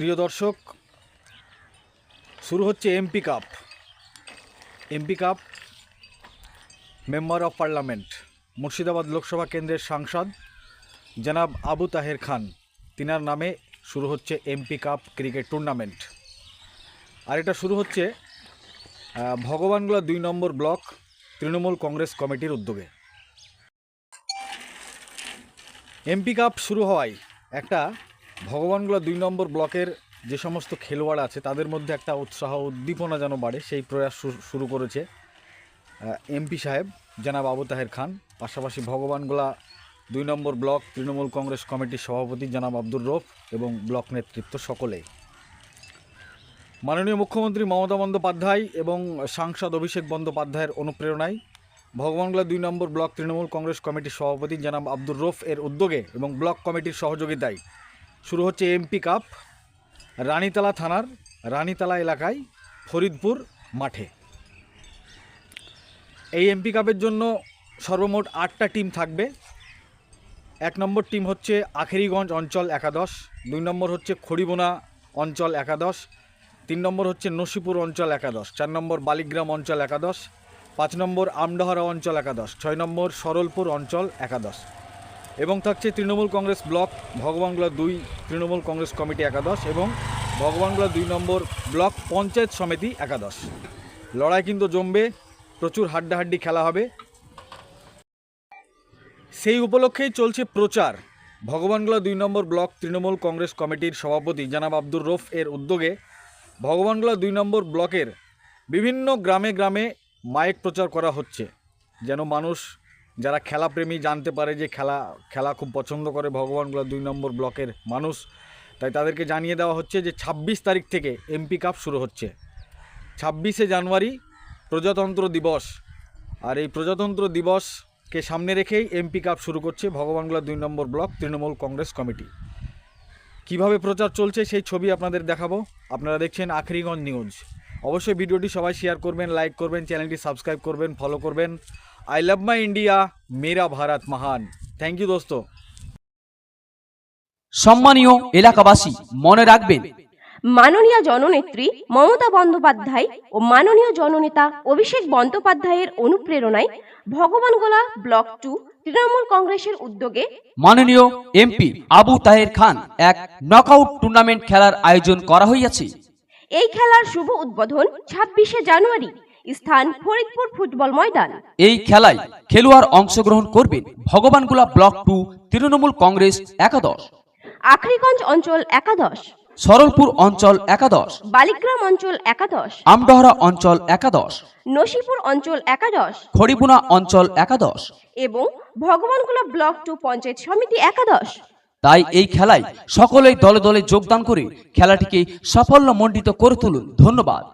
প্রিয় দর্শক, শুরু হচ্ছে MP cup MP cup member of parliament Murshidabad Lok Sabha কেন্দ্রের সাংসদ জনাব আবু তাহের খান। তিনার নামে শুরু হচ্ছে এমপি কাপ ক্রিকেট টুর্নামেন্ট আর এটা শুরু হচ্ছে ভগবানগোলা দুই নম্বর ব্লক তৃণমূল কংগ্রেস কমিটির উদ্যোগে। এমপি কাপ শুরু হওয়ায় একটা ভগবানগোলা দুই নম্বর ব্লকের যে সমস্ত খেলোয়াড় আছে, তাদের মধ্যে একটা উৎসাহ, উদ্দীপনা যেন বাড়ে, সেই প্রয়াস শুরু করেছে এমপি সাহেব জনাব আবু তাহের খান। পাশাপাশি ভগবানগোলা দুই নম্বর ব্লক তৃণমূল কংগ্রেস কমিটির সভাপতি জনাব আব্দুর রফ এবং ব্লক নেতৃত্ব সকলেই। মাননীয় মুখ্যমন্ত্রী মমতা বন্দ্যোপাধ্যায় এবং সাংসদ অভিষেক বন্দ্যোপাধ্যায়ের অনুপ্রেরণায় ভগবানগোলা দুই নম্বর ব্লক তৃণমূল কংগ্রেস কমিটির সভাপতি জনাব আব্দুর রফ এর উদ্যোগে এবং ব্লক কমিটির সহযোগিতায় শুরু হচ্ছে এমপি কাপ, রানীতলা থানার, রানীতলা এলাকায়, ফরিদপুর মাঠে। এই এমপি কাপের জন্য সর্বমোট আটটা টিম থাকবে। এক নম্বর টিম হচ্ছে আখেরিগঞ্জ অঞ্চল একাদশ, দুই নম্বর হচ্ছে খড়িবোনা অঞ্চল একাদশ, তিন নম্বর হচ্ছে নসিপুর অঞ্চল একাদশ, চার নম্বর বালিগ্রাম অঞ্চল একাদশ, পাঁচ নম্বর আমডাহারা অঞ্চল একাদশ, ছয় নম্বর সরলপুর অঞ্চল একাদশ। এবং থাকছে তৃণমূল কংগ্রেস ব্লক, ভগবানগোলা দুই তৃণমূল কংগ্রেস কমিটি একাদশ এবং ভগবানগোলা দুই নম্বর ব্লক পঞ্চায়েত সমিতি একাদশ। লড়াই কিন্তু জমবে, প্রচুর হাড্ডাহাড্ডি খেলা হবে। সেই উপলক্ষেই চলছে প্রচার। ভগবানগোলা দুই নম্বর ব্লক তৃণমূল কংগ্রেস কমিটির সভাপতি জানাব আব্দুর রফ এর উদ্যোগে ভগবানগোলা দুই নম্বর ব্লকের বিভিন্ন গ্রামে গ্রামে মাইক প্রচার করা হচ্ছে, যেন মানুষ যারা খেলাপ্রেমী জানতে পারে যে খেলা খেলা খুব পছন্দ করে, ভগবানগোলা দুই নম্বর ব্লকের মানুষ। তাই তাদেরকে জানিয়ে দেওয়া হচ্ছে যে ছাব্বিশ তারিখ থেকে এমপি কাপ শুরু হচ্ছে। ছাব্বিশে জানুয়ারি প্রজাতন্ত্র দিবস। আর এই প্রজাতন্ত্র দিবসকে সামনে রেখেই এমপি কাপ শুরু করছে ভগবানগুলা দুই নম্বর ব্লক তৃণমূল কংগ্রেস কমিটি। কীভাবে প্রচার চলছে সেই ছবি আপনাদের দেখাবো। আপনারা দেখছেন আখরিগঞ্জ নিউজ। অবশ্যই ভিডিওটি সবাই শেয়ার করবেন, লাইক করবেন, চ্যানেলটি সাবস্ক্রাইব করবেন, ফলো করবেন। আই লাভ মাই ইন্ডিয়া মেরা ভারত মহান থ্যাংক ইউ দোস্ত সম্মানীয় এলাকাবাসী মনে রাখবেন। মাননীয় জননেত্রী মমতা বন্দ্যোপাধ্যায় ও মাননীয় জননেতা অভিষেক বন্দ্যোপাধ্যায়ের অনুপ্রেরণায় ভগবানগোলা ব্লক টু তৃণমূল কংগ্রেসের উদ্যোগে মাননীয় এমপি আবু তাহের খান এক নকআউট টুর্নামেন্ট খেলার আয়োজন করা হইয়াছে। এই খেলার শুভ উদ্বোধন ছাব্বিশে জানুয়ারি স্থান ফরিদপুর ফুটবল ময়দান। এই খেলায় খেলোয়াড় অংশগ্রহণ করবেন ভগবানগোলা ব্লক টু তৃণমূল কংগ্রেস একাদশ। আখরিগঞ্জ অঞ্চল একাদশ। সরলপুর অঞ্চল একাদশ। বালিগ্রাম অঞ্চল একাদশ। আমডহরা অঞ্চল একাদশ। নসিপুর অঞ্চল একাদশ। খড়িপুনা অঞ্চল একাদশ। এবং ভগবানগোলা ব্লক টু পঞ্চায়েত সমিতি একাদশ। তাই এই খেলায় সকলেই দলে দলে যোগদান করে খেলাটিকে সাফল্য সাফল্যমণ্ডিত করে তুলুন। ধন্যবাদ।